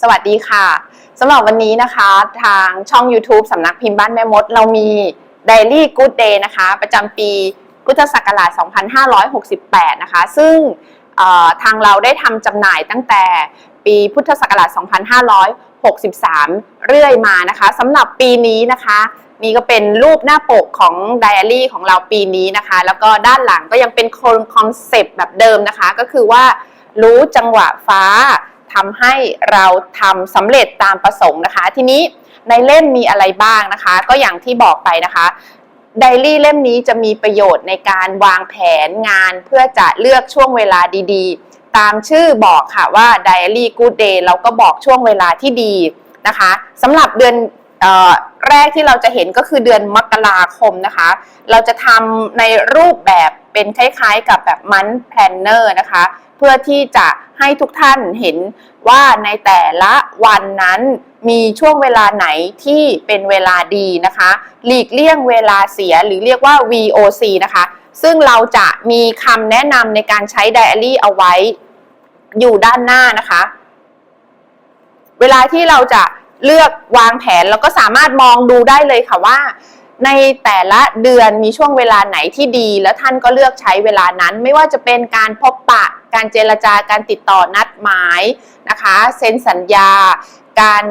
สวัสดีค่ะสำหรับวันนี้นะคะทางช่อง YouTube สำนักพิมพ์บ้านแม่มด เรามี Daily Good Day นะคะ ประจำปีพุทธศักราช 2568 นะคะ ซึ่งทางเราได้ทำจำหน่ายตั้งแต่ปีพุทธศักราช 2563 เรื่อยมานะคะสำหรับปีนี้นะคะ นี่ก็เป็นรูปหน้าปกของไดอารี่ของเราปีนี้นะคะ แล้วก็ด้านหลังก็ยังเป็นคอนเซปต์แบบเดิมนะคะ ก็คือว่ารู้จังหวะฟ้า ทำให้เราทำสำเร็จตามประสงค์นะคะ ทีนี้ในเล่มมีอะไรบ้างนะคะ ก็อย่างที่บอกไปนะคะไดอารี่เล่มนี้จะมีประโยชน์ในการวางแผนงานเพื่อจะเลือกช่วงเวลาดีๆ ตามชื่อบอกค่ะว่า Diary Good Day เราก็บอกช่วงเวลาที่ดีนะคะสำหรับเดือนออแรกที่เราจะเห็นก็คือเดือนมกราคมนะคะ เราจะทำในรูปแบบเป็นคล้ายๆกับแบบมันแพลนเนอร์นะคะ เพื่อที่จะให้ทุกท่านเห็นว่าในแต่ละวันนั้นมีช่วงเวลาไหนที่เป็นเวลาดีนะคะ หลีกเลี่ยงเวลาเสียหรือเรียกว่า VOC นะคะ ซึ่งเราจะมีคำแนะนำในการใช้ไดอารี่เอาไว้อยู่ด้านหน้านะคะ เวลาที่เราจะเลือกวางแผน เราก็สามารถมองดูได้เลยค่ะว่า ในแต่ละเดือนมีช่วงเวลาไหนที่ดี แล้วท่านก็เลือกใช้เวลานั้น ไม่ว่าจะเป็นการพบปะ การเจรจาการติดต่อนัดหมายนะคะเซ็นสัญญา การ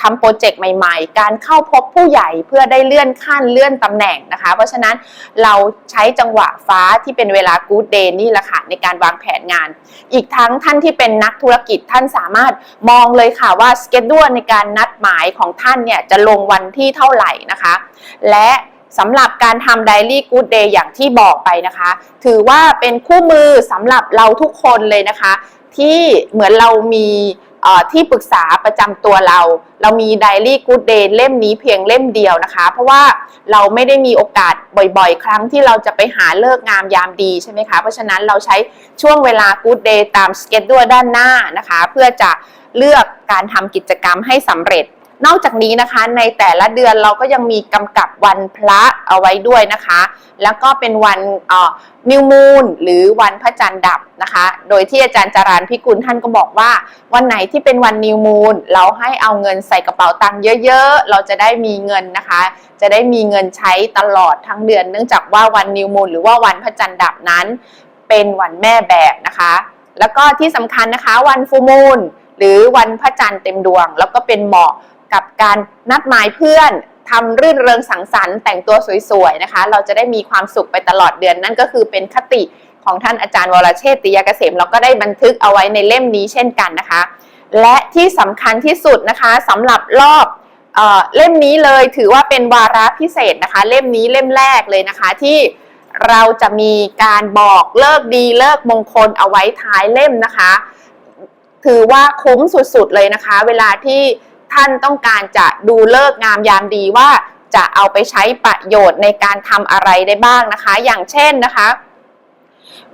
ทำโปรเจกต์ใหม่ๆ การเข้าพบผู้ใหญ่เพื่อได้เลื่อนขั้นเลื่อนตำแหน่งนะคะ เพราะฉะนั้นเราใช้จังหวะฟ้าที่เป็นเวลา good day นี่แหละค่ะในการวางแผนงาน อีกทั้งท่านที่เป็นนักธุรกิจท่านสามารถมองเลยค่ะว่าสเกจด e ในการนัดหมายของท่านเนี่ยจะลงวันที่เท่าไหร่นะคะ และ สำหรับการทำ Daily Good Day อย่างที่บอกไปนะคะ ถือว่าเป็นคู่มือสำหรับเราทุกคนเลยนะคะ ที่เหมือนเรามีที่ปรึกษาประจำตัวเรา เรามี Daily Good Day เล่มนี้เพียงเล่มเดียวนะคะ เพราะว่าเราไม่ได้มีโอกาสบ่อยๆ ครั้งที่เราจะไปหาเลิกงามยามดีใช่ไหมคะ เพราะฉะนั้นเราใช้ช่วงเวลา Good Day ตามสเกจด้วยด้านหน้านะคะ เพื่อจะเลือกการทำกิจกรรมให้สำเร็จ นอกจากนี้นะคะในแต่ละเดือนเราก็ยังมีกำกับวันพระเอาไว้ด้วยนะคะ แล้วก็เป็นวันนิวมูนหรือวันพระจันทร์ดับนะคะ โดยที่อาจารย์จารานพิกุลท่านก็บอกว่า วันไหนที่เป็นวันนิวมูนเราให้เอาเงินใส่กระเป๋าตังค์เยอะๆ เราจะได้มีเงินนะคะ จะได้มีเงินใช้ตลอดทั้งเดือน เนื่องจากว่าวันนิวมูนหรือว่าวันพระจันทร์ดับนั้น เป็นวันแม่แบบนะคะ แล้วก็ที่สำคัญนะคะวันฟูมูนหรือวันพระจันทร์เต็มดวง แล้วก็เป็นเหมาะ กับการนัดหมายเพื่อนทำรื่นเริงสังสรรค์แต่งตัวสวยๆนะคะ เราจะได้มีความสุขไปตลอดเดือน นั่นก็คือเป็นคติของท่านอาจารย์วรเชษติยเกษมเราก็ได้บันทึกเอาไว้ในเล่มนี้เช่นกันนะคะ และที่สำคัญที่สุดนะคะสำหรับรอบเอ่อเล่มนี้เลยถือว่าเป็นวาระพิเศษนะคะ เล่มนี้เล่มแรกเลยนะคะที่เราจะมีการบอกเลิกดีเลิกมงคลเอาไว้ท้ายเล่มนะคะ ถือว่าคุ้มสุดๆเลยนะคะ เวลาที่ ท่านต้องการจะดูเลิกงามยามดีว่าจะเอาไปใช้ประโยชน์ในการทำอะไรได้บ้างนะคะ อย่างเช่นนะคะ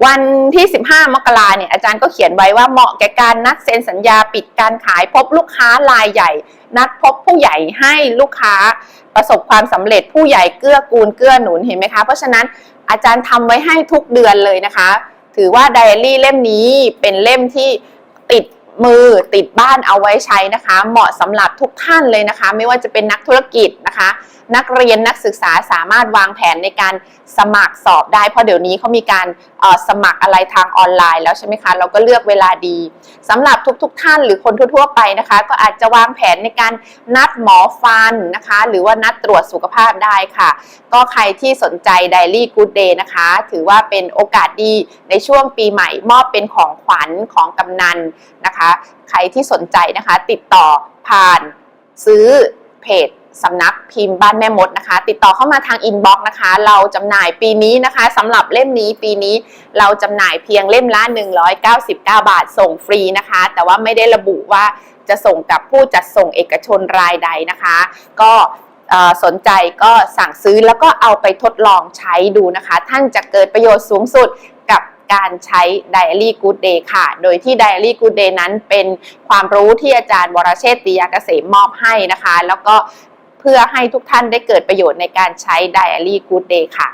วันที่ 15 มกราเนี่ยอาจารย์ก็เขียนไว้ว่าเหมาะแก่การนัดเซ็นสัญญาปิดการขายพบลูกค้ารายใหญ่ นัดพบผู้ใหญ่ให้ลูกค้าประสบความสำเร็จผู้ใหญ่เกื้อกูลเกื้อหนุนเห็นไหมคะ เพราะฉะนั้นอาจารย์ทำไว้ให้ทุกเดือนเลยนะคะ ถือว่าไดอารี่เล่มนี้เป็นเล่มที่ติด มือติดบ้านเอาไว้ใช้นะคะ เหมาะสำหรับทุกท่านเลยนะคะ ไม่ว่าจะเป็นนักธุรกิจนะคะ นักเรียนนักศึกษาสามารถวางแผนในการสมัครสอบได้ เพราะเดี๋ยวนี้เขามีการสมัครอะไรทางออนไลน์แล้วใช่ไหมคะ เราก็เลือกเวลาดีสำหรับทุกๆทท่านหรือคนทั่วๆไปนะคะ ก็อาจจะวางแผนในการนัดหมอฟันนะคะ หรือว่านัดตรวจสุขภาพได้ค่ะ ก็ใครที่สนใจ Daily Good Day นะคะ ถือว่าเป็นโอกาสดีในช่วงปีใหม่มอบเป็นของขวัญของกำนันนะคะใครที่สนใจนะคะ ติดต่อผ่านซื้อเพจสำนักพิมพ์บ้านแม่มดนะคะ ติดต่อเข้ามาทางอินบ็อกซ์นะคะ เราจำหน่ายปีนี้นะคะสำหรับเล่มนี้ปีนี้เราจำหน่ายเพียงเล่มละ 199 บาทส่งฟรีนะคะ แต่ว่าไม่ได้ระบุว่าจะส่งกับผู้จัดส่งเอกชนรายใดนะคะ ก็สนใจก็สั่งซื้อแล้วก็เอาไปทดลองใช้ดูนะคะ ท่านจะเกิดประโยชน์สูงสุด การใช้ Diary Good Day ค่ะ โดยที่ Diary Good Day นั้นเป็นความรู้ที่อาจารย์วรเชษติยาเกษมมอบให้นะคะ แล้วก็เพื่อให้ทุกท่านได้เกิดประโยชน์ในการใช้ Diary Good Day ค่ะ